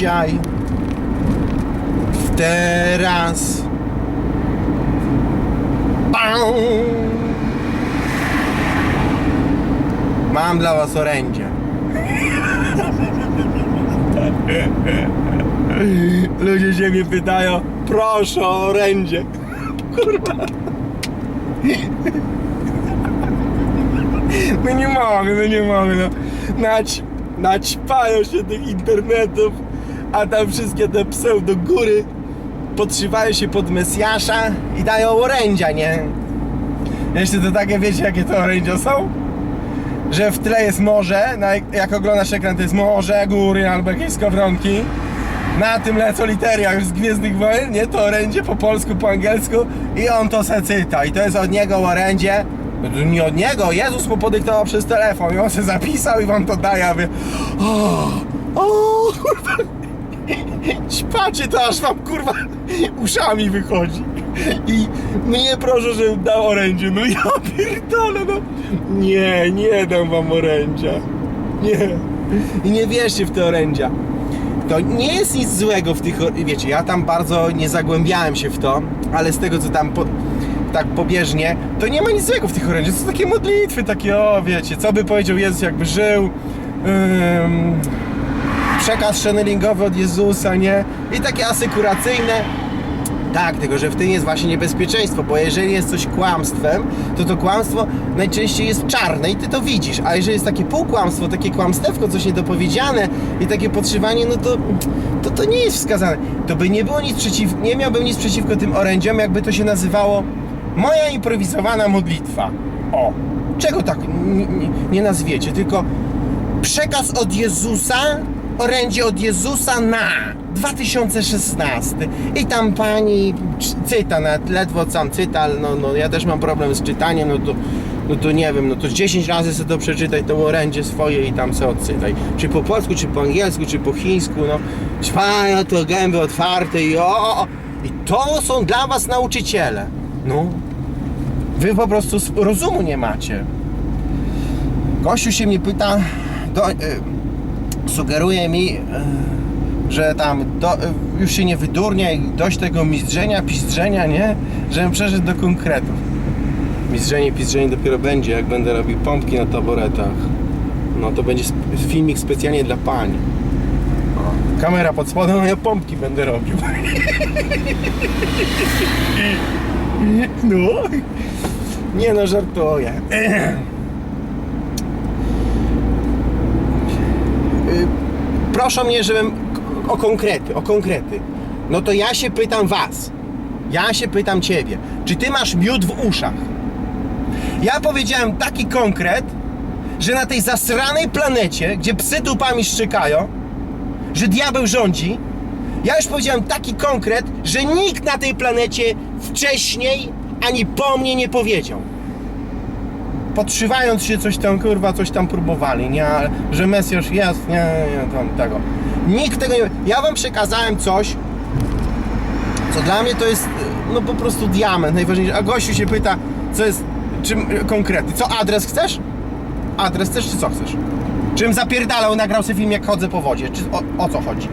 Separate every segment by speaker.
Speaker 1: dzisiaj, teraz, Bam! mam dla was orędzie. Ludzie się mnie pytają, proszę o orędzie. Kurwa. No nie mogę, no nie mogę, no. Nać, naćpają się tych internetów, a tam wszystkie te pseudogóry podszywają się pod Mesjasza i dają orędzia, nie? Jeszcze to takie, wiecie jakie to orędzia są? Że w tle jest morze, jak oglądasz ekran to jest morze, góry albo jakieś skowronki na tym lecą litery jak z Gwiezdnych Wojen, nie? To orędzie po polsku, po angielsku i on to se cyta i to jest od niego orędzie nie od niego, Jezus mu podyktował przez telefon i on se zapisał i wam to daje, a wy o, o, kurwa Ćpacie to aż wam kurwa uszami wychodzi. I mnie proszę, żebym dał orędzie, no ja pierdolę, no. Nie, nie dam wam orędzia. Nie. I nie wierzcie w te orędzia. To nie jest nic złego w tych, wiecie, ja tam bardzo nie zagłębiałem się w to, ale z tego co tam po, tak pobieżnie, to nie ma nic złego w tych orędziach, to są takie modlitwy, takie o, wiecie, co by powiedział Jezus jakby żył, ym, przekaz channelingowy od Jezusa, nie? I takie asykuracyjne, tak, tylko że w tym jest właśnie niebezpieczeństwo, bo jeżeli jest coś kłamstwem, to to kłamstwo najczęściej jest czarne i ty to widzisz, a jeżeli jest takie półkłamstwo, takie kłamstewko, coś niedopowiedziane i takie podszywanie, no to, to to nie jest wskazane. To by nie było nic przeciw, nie miałbym nic przeciwko tym orędziom, jakby to się nazywało moja improwizowana modlitwa. O, czego tak nie, nie, nie nazwiecie, tylko przekaz od Jezusa, orędzie od Jezusa na 2016. I tam pani cyta, nawet ledwo sam cyta, ale no, no ja też mam problem z czytaniem, no to, no to nie wiem, no to 10 razy sobie to przeczytaj, to orędzie swoje i tam sobie odczytaj. Czy po polsku, czy po angielsku, czy po chińsku, no. Trwają to gęby otwarte i o, o, o. I to są dla was nauczyciele. No. Wy po prostu rozumu nie macie. Gościu się mnie pyta, do, e, sugeruje mi, e, że tam do, e, już się nie wydurnia i dość tego mizdrzenia, pizdrzenia, nie? Żebym przeszedł do konkretów. Mizdrzenie, pizdrzenie dopiero będzie, jak będę robił pompki na taboretach. No to będzie filmik specjalnie dla pań. Kamera pod spodem, ja pompki będę robił. No. Nie no, żartuję. Proszą mnie, żebym o konkrety, o konkrety. No to ja się pytam was. Ja się pytam ciebie. Czy ty masz miód w uszach? Ja powiedziałem taki konkret, że na tej zasranej planecie, gdzie psy dupami szczekają, że diabeł rządzi, ja już powiedziałem taki konkret, że nikt na tej planecie wcześniej ani po mnie nie powiedział. Podszywając się coś tam, kurwa, coś tam próbowali, nie, że Mesjasz jest, nie, nie, tam tego. Nikt tego nie... Ja wam przekazałem coś, co dla mnie to jest, no po prostu diament, najważniejsze. A gościu się pyta, co jest, czym konkretny, co adres chcesz? Adres chcesz, czy co chcesz? Czym zapierdalał, nagrał sobie film, jak chodzę po wodzie, czy o, o co chodzi?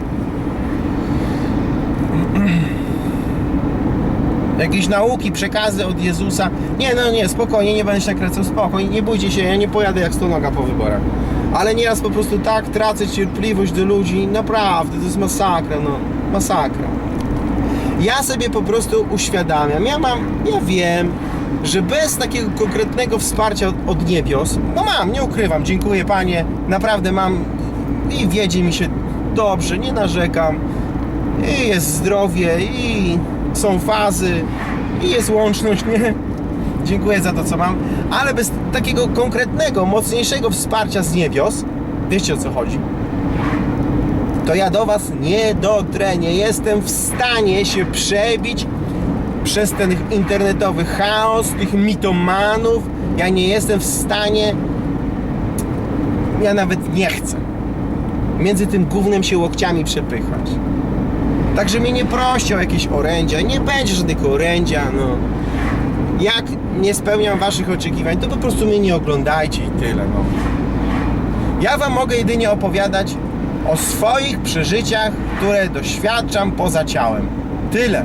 Speaker 1: Jakieś nauki, przekazy od Jezusa. Nie, no nie, spokojnie, nie będę się nakręcał, spokojnie, nie bójcie się, ja nie pojadę jak stonoga po wyborach. Ale nieraz po prostu tak tracę cierpliwość do ludzi, naprawdę, to jest masakra, no, masakra. Ja sobie po prostu uświadamiam, ja mam, ja wiem, że bez takiego konkretnego wsparcia od, od niebios, no mam, nie ukrywam, dziękuję Panie, naprawdę mam i wiedzie mi się dobrze, nie narzekam, i jest zdrowie, i są fazy, i jest łączność, nie? Dziękuję za to, co mam, ale bez takiego konkretnego, mocniejszego wsparcia z niebios, wiecie o co chodzi? To ja do Was nie dotrę, nie jestem w stanie się przebić przez ten internetowy chaos, tych mitomanów. Ja nie jestem w stanie, ja nawet nie chcę między tym gównem się łokciami przepychać. Także mnie nie proście o jakieś orędzia, nie będzie żadnego orędzia, no. Jak nie spełniam waszych oczekiwań, to po prostu mnie nie oglądajcie i tyle, no. Ja wam mogę jedynie opowiadać o swoich przeżyciach, które doświadczam poza ciałem. Tyle.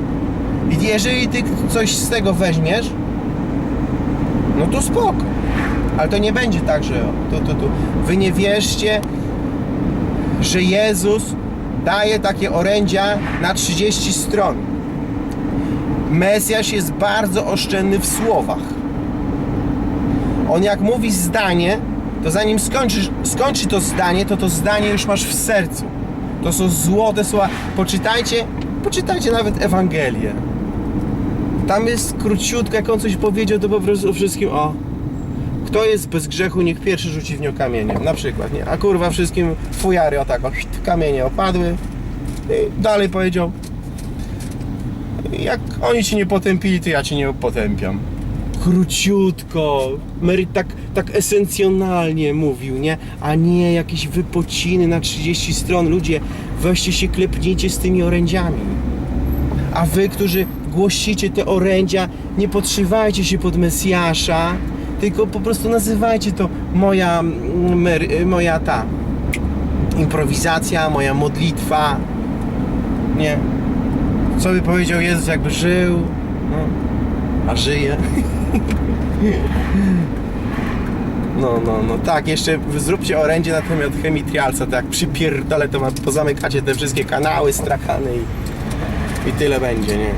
Speaker 1: I jeżeli ty coś z tego weźmiesz, no to spoko. Ale to nie będzie tak, że tu, tu, tu. Wy nie wierzcie, że Jezus daje takie orędzia na 30 stron. Mesjasz jest bardzo oszczędny w słowach. On jak mówi zdanie, to zanim skończysz, skończy to zdanie, to to zdanie już masz w sercu. To są złote słowa. Poczytajcie, poczytajcie nawet Ewangelię. Tam jest króciutko, jak on coś powiedział, to po prostu wszystkim, o, kto jest bez grzechu, niech pierwszy rzuci w nią kamieniem, na przykład, nie? A kurwa wszystkim fujary o tak, o, kamienie opadły. I dalej powiedział, jak oni ci nie potępili, to ja ci nie potępiam. Króciutko, Mary tak, tak esencjonalnie mówił, nie? A nie jakieś wypociny na 30 stron. Ludzie, weźcie się klepnijcie z tymi orędziami. A wy, którzy głosicie te orędzia, nie podszywajcie się pod Mesjasza, tylko po prostu nazywajcie to moja, Mary, moja ta improwizacja, moja modlitwa. Nie. Co by powiedział Jezus, jakby żył? No. A żyje. No, no, no tak, jeszcze zróbcie orędzie na temat chemitrialca, tak jak przypierdolę, to pozamykacie te wszystkie kanały, strakany i, i tyle będzie, nie?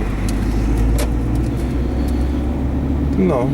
Speaker 1: No.